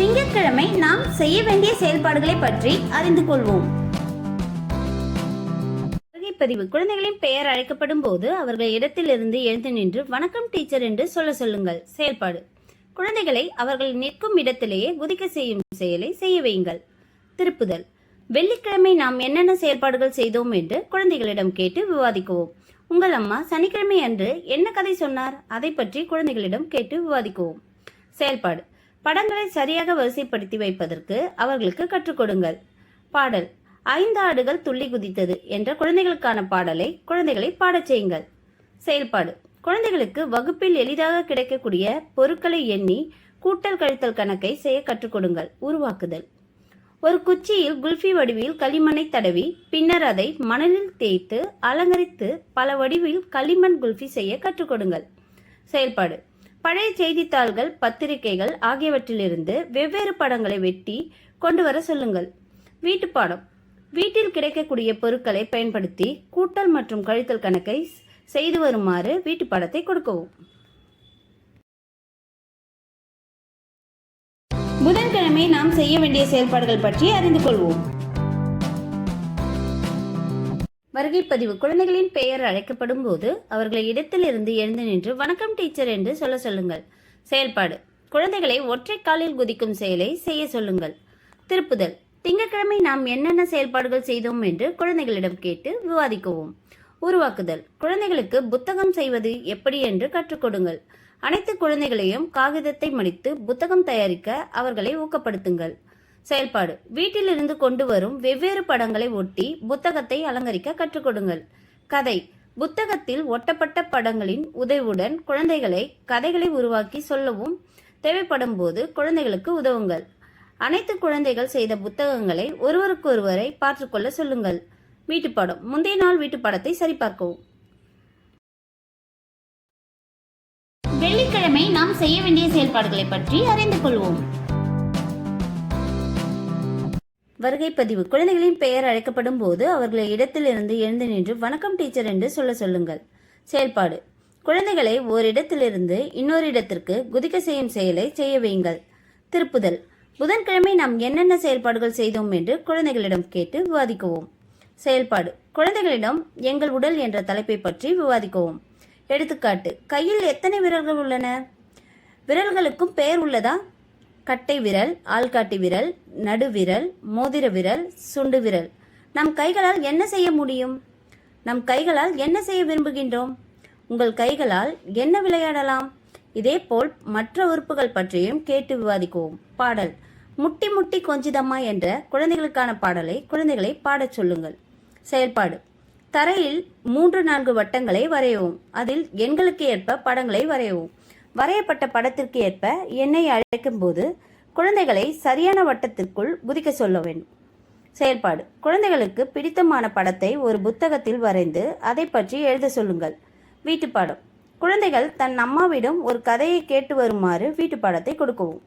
திங்கட்கிழமை நாம் செய்ய வேண்டிய செயல்பாடுகளை பற்றி அறிந்து கொள்வோம். பதிவு குழந்தைகளின் பெயர் அழைக்கப்படும் போது அவர்கள் இடத்திலிருந்து எழுந்து நின்று வணக்கம் டீச்சர் என்று சொல்ல சொல்லுங்கள். செயல்பாடு. குழந்தைகளை அவர்கள் நிற்கும் இடத்திலேயே குதிக்க செய்யும் செயலை செய்ய வையுங்கள். திருப்புதல். வெள்ளிக்கிழமை நாம் என்னென்ன செயல்பாடுகள் செய்தோம் என்று குழந்தைகளிடம் கேட்டு விவாதிக்குவோம். உங்கள் அம்மா சனிக்கிழமை அன்று என்ன கதை சொன்னார்? அதை பற்றி குழந்தைகளிடம் கேட்டு விவாதிக்குவோம். செயல்பாடு. படங்களை சரியாக வரிசைப்படுத்தி வைப்பதற்கு அவர்களுக்கு கற்றுக் கொடுங்கள். பாடல் ஐந்து ஆடுகள் துள்ளி குதித்தது என்ற குழந்தைகளுக்கான பாடலை குழந்தைகளை பாடச் செய்யுங்கள். செயல்பாடு குழந்தைகளுக்கு வகுப்பில் எளிதாக கிடைக்கக்கூடிய பொருட்களை எண்ணி கூட்டல் கழித்தல் கணக்கை செய்ய கற்றுக் கொடுங்கள். உருவாக்குதல் ஒரு குச்சியில் குல்ஃபி வடிவில் களிமண்ணை தடவி பின்னர் அதை மணலில் தேய்த்து அலங்கரித்து பல வடிவில் களிமண் குல்ஃபி செய்ய கற்றுக் கொடுங்கள். செயல்பாடு பழைய செய்தித்தாள்கள் பத்திரிகைகள் ஆகியவற்றிலிருந்து வெவ்வேறு படங்களை வெட்டி கொண்டு வர சொல்லுங்கள். வீட்டுப்பாடம் வீட்டில் கிடைக்கக்கூடிய பொருட்களை பயன்படுத்தி கூட்டல் மற்றும் கழித்தல் கணக்கை செய்து வருமாறு வீட்டுப்பாடத்தை கொடுக்கவும். புதன்கிழமை நாம் செய்ய வேண்டிய செயல்பாடுகள் பற்றி அறிந்து கொள்வோம். வருகை பதிவு குழந்தைகளின் பெயர் அழைக்கப்படும் போது அவர்களை இடத்திலிருந்து எழுந்து நின்று வணக்கம் டீச்சர் என்று சொல்ல சொல்லுங்கள். செயல்பாடு. குழந்தைகளை ஒற்றை காலில் குதிக்கும் செயலை செய்ய சொல்லுங்கள். திருப்புதல். திங்கட்கிழமை நாம் என்னென்ன செயல்பாடுகள் செய்தோம் என்று குழந்தைகளிடம் கேட்டு விவாதிக்கவும். உருவாக்குதல். குழந்தைகளுக்கு புத்தகம் செய்வது எப்படி என்று கற்றுக் கொடுங்கள். அனைத்து குழந்தைகளையும் காகிதத்தை மடித்து புத்தகம் தயாரிக்க அவர்களை ஊக்கப்படுத்துங்கள். செயல்பாடு. வீட்டிலிருந்து கொண்டு வரும் வெவ்வேறு படங்களை ஒட்டி புத்தகத்தை அலங்கரிக்க கற்றுக் கொடுங்கள். கதை. புத்தகத்தில் ஒட்டப்பட்ட படங்களின் உதவியுடன் குழந்தைகளை கதைகளை உருவாக்கி சொல்லவும் தேவைப்படும் போது குழந்தைகளுக்கு உதவுங்கள். அனைத்து குழந்தைகள் செய்த புத்தகங்களை ஒருவருக்கொருவரை பார்த்துக்கொள்ள சொல்லுங்கள். வீட்டுப்பாடம் முந்தைய நாள் வீட்டுப்பாடத்தை சரிபார்க்கவும். வெள்ளிக்கிழமை நாம் செய்ய வேண்டிய செயல்பாடுகளை பற்றி அறிந்து கொள்வோம். வருகை பதிவு. குழந்தைகளின் பெயர் அழைக்கப்படும் போது அவர்களை இடத்திலிருந்து எழுந்து நின்று வணக்கம் டீச்சர் என்று சொல்ல சொல்லுங்கள். செயல்பாடு. குழந்தைகளை ஓரிடத்திலிருந்து இன்னொரு இடத்திற்கு குதிக்க செய்யும் செயலை செய்ய வையுங்கள். திருப்புதல். புதன்கிழமை நாம் என்னென்ன செயல்பாடுகள் செய்தோம் என்று குழந்தைகளிடம் கேட்டு விவாதிக்கவும். செயல்பாடு. குழந்தைகளிடம் எங்கள் உடல் என்ற தலைப்பை பற்றி விவாதிக்கவும். எடுத்துக்காட்டு. கையில் எத்தனை விரல்கள் உள்ளன? விரல்களுக்கும் பெயர் உள்ளதா? கட்டை விரல் ஆள்காட்டி விரல் நடுவிரல் மோதிர விரல் சுண்டு விரல். நம் கைகளால் என்ன செய்ய முடியும்? நம் கைகளால் என்ன செய்ய விரும்புகின்றோம்? உங்கள் கைகளால் என்ன விளையாடலாம்? இதேபோல் மற்ற உறுப்புகள் பற்றியும் கேட்டு விவாதிக்குவோம். பாடல். முட்டி முட்டி கொஞ்சிதம்மா என்ற குழந்தைகளுக்கான பாடலை குழந்தைகளை பாடச் சொல்லுங்கள். செயல்பாடு. தரையில் மூன்று நான்கு வட்டங்களை வரையவும். அதில் எண்களுக்கு ஏற்ப படங்களை வரையவும். வரையப்பட்ட படத்திற்கு ஏற்ப எண்ணெய் அழைக்கும் போது குழந்தைகளை சரியான வட்டத்திற்குள் குதிக்க சொல்ல வேண்டும். செயல்பாடு. குழந்தைகளுக்கு பிடித்தமான படத்தை ஒரு புத்தகத்தில் வரைந்து அதை பற்றி எழுத சொல்லுங்கள். வீட்டுப்பாடம். குழந்தைகள் தன் அம்மாவிடம் ஒரு கதையை கேட்டு வருமாறு வீட்டுப்பாடத்தை கொடுக்கவும்.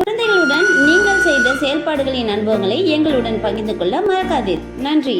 குழந்தைகளுடன் நீங்கள் செய்த செயல்பாடுகளின் அனுபவங்களை எங்களுடன் பகிர்ந்து கொள்ள மறக்காதீர். நன்றி.